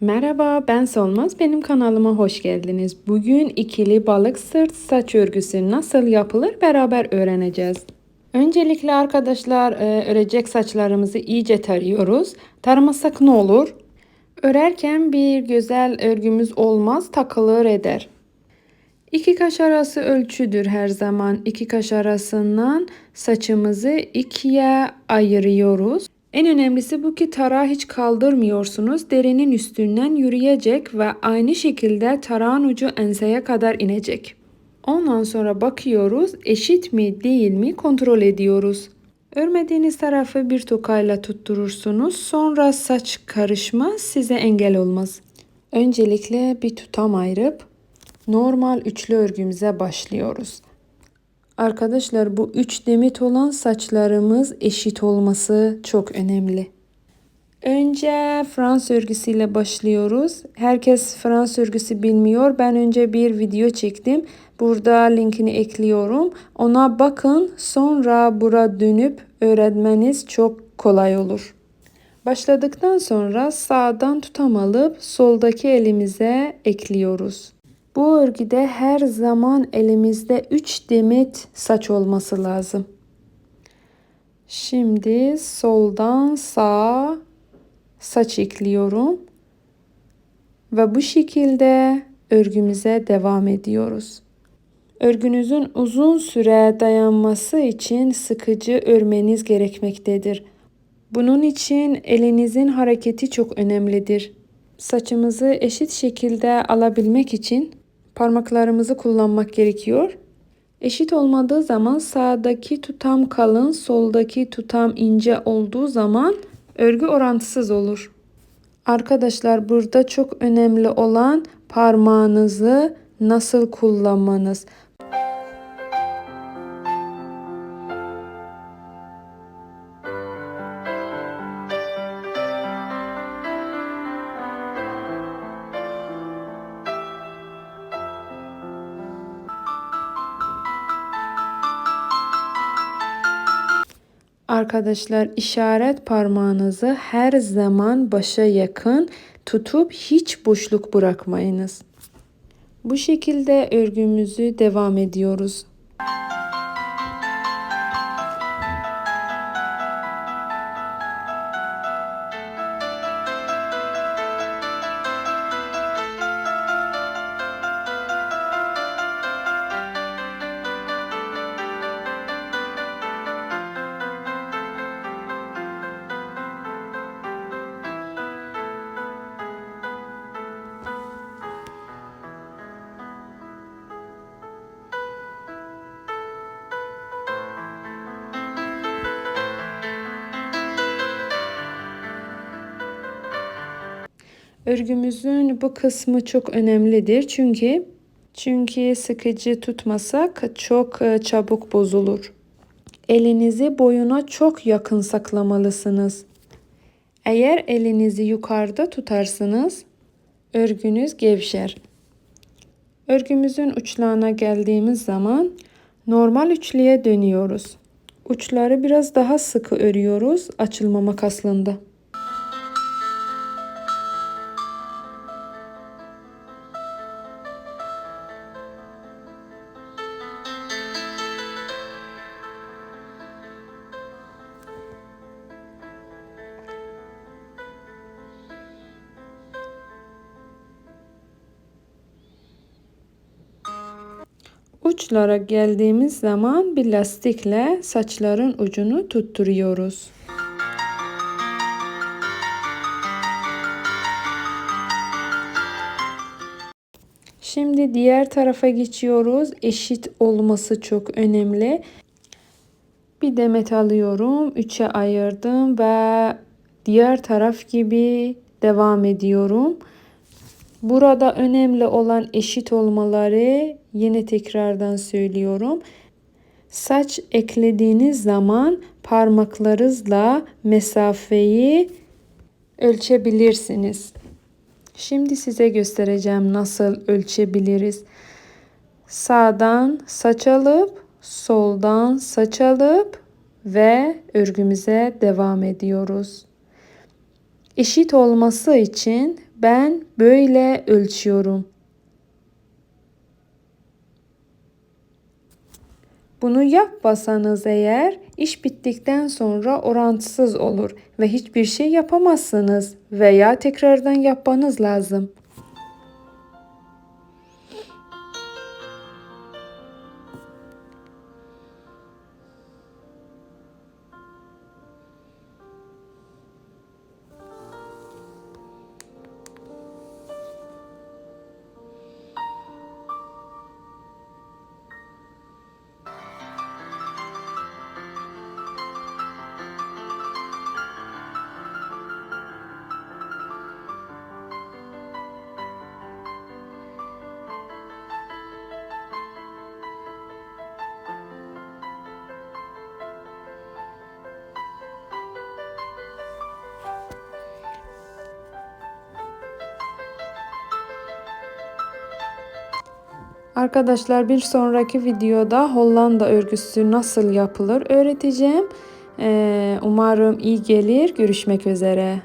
Merhaba ben Solmaz. Benim kanalıma hoş geldiniz. Bugün ikili balık sırt saç örgüsü nasıl yapılır beraber öğreneceğiz. Öncelikle arkadaşlar e, örecek saçlarımızı iyice tarıyoruz. Tarmasak ne olur? Örerken bir güzel örgümüz olmaz takılır eder. İki kaş arası ölçüdür her zaman. İki kaş arasından saçımızı ikiye ayırıyoruz. En önemlisi bu ki tarağı hiç kaldırmıyorsunuz. Derinin üstünden yürüyecek ve aynı şekilde tarağın ucu enseye kadar inecek. Ondan sonra bakıyoruz eşit mi değil mi kontrol ediyoruz. Örmediğiniz tarafı bir tokayla tutturursunuz. Sonra saç karışma size engel olmaz. Öncelikle bir tutam ayırıp normal üçlü örgümüze başlıyoruz. Arkadaşlar bu üç demet olan saçlarımız eşit olması çok önemli. Önce Fransız örgüsüyle başlıyoruz. Herkes Fransız örgüsü bilmiyor. Ben önce bir video çektim. Burada linkini ekliyorum. Ona bakın. Sonra bura dönüp öğrenmeniz çok kolay olur. Başladıktan sonra sağdan tutam alıp soldaki elimize ekliyoruz. Bu örgüde her zaman elimizde 3 demet saç olması lazım. Şimdi soldan sağa saç ekliyorum. Ve bu şekilde örgümüze devam ediyoruz. Örgünüzün uzun süre dayanması için sıkıcı örmeniz gerekmektedir. Bunun için elinizin hareketi çok önemlidir. Saçımızı eşit şekilde alabilmek için parmaklarımızı kullanmak gerekiyor. Eşit olmadığı zaman sağdaki tutam kalın, soldaki tutam ince olduğu zaman örgü orantısız olur. Arkadaşlar burada çok önemli olan parmağınızı nasıl kullanmanız. Arkadaşlar işaret parmağınızı her zaman başa yakın tutup hiç boşluk bırakmayınız. Bu şekilde örgümüzü devam ediyoruz. Örgümüzün bu kısmı çok önemlidir. Çünkü çünkü sıkıcı tutmasak çok e, çabuk bozulur. Elinizi boyuna çok yakın saklamalısınız. Eğer elinizi yukarıda tutarsınız örgünüz gevşer. Örgümüzün uçlarına geldiğimiz zaman normal üçlüye dönüyoruz. Uçları biraz daha sıkı örüyoruz açılmamak aslında. Uçlara geldiğimiz zaman bir lastikle saçların ucunu tutturuyoruz. Şimdi diğer tarafa geçiyoruz. Eşit olması çok önemli. Bir demet alıyorum. Üçe ayırdım ve diğer taraf gibi devam ediyorum. Burada önemli olan eşit olmaları yine tekrardan söylüyorum. Saç eklediğiniz zaman parmaklarınızla mesafeyi ölçebilirsiniz. Şimdi size göstereceğim nasıl ölçebiliriz. Sağdan saç alıp soldan saç alıp ve örgümüze devam ediyoruz. Eşit olması için Ben böyle ölçüyorum. Bunu yapmasanız eğer iş bittikten sonra orantısız olur ve hiçbir şey yapamazsınız veya tekrardan yapmanız lazım. Arkadaşlar bir sonraki videoda Hollanda örgüsü nasıl yapılır öğreteceğim. Ee, umarım iyi gelir. Görüşmek üzere.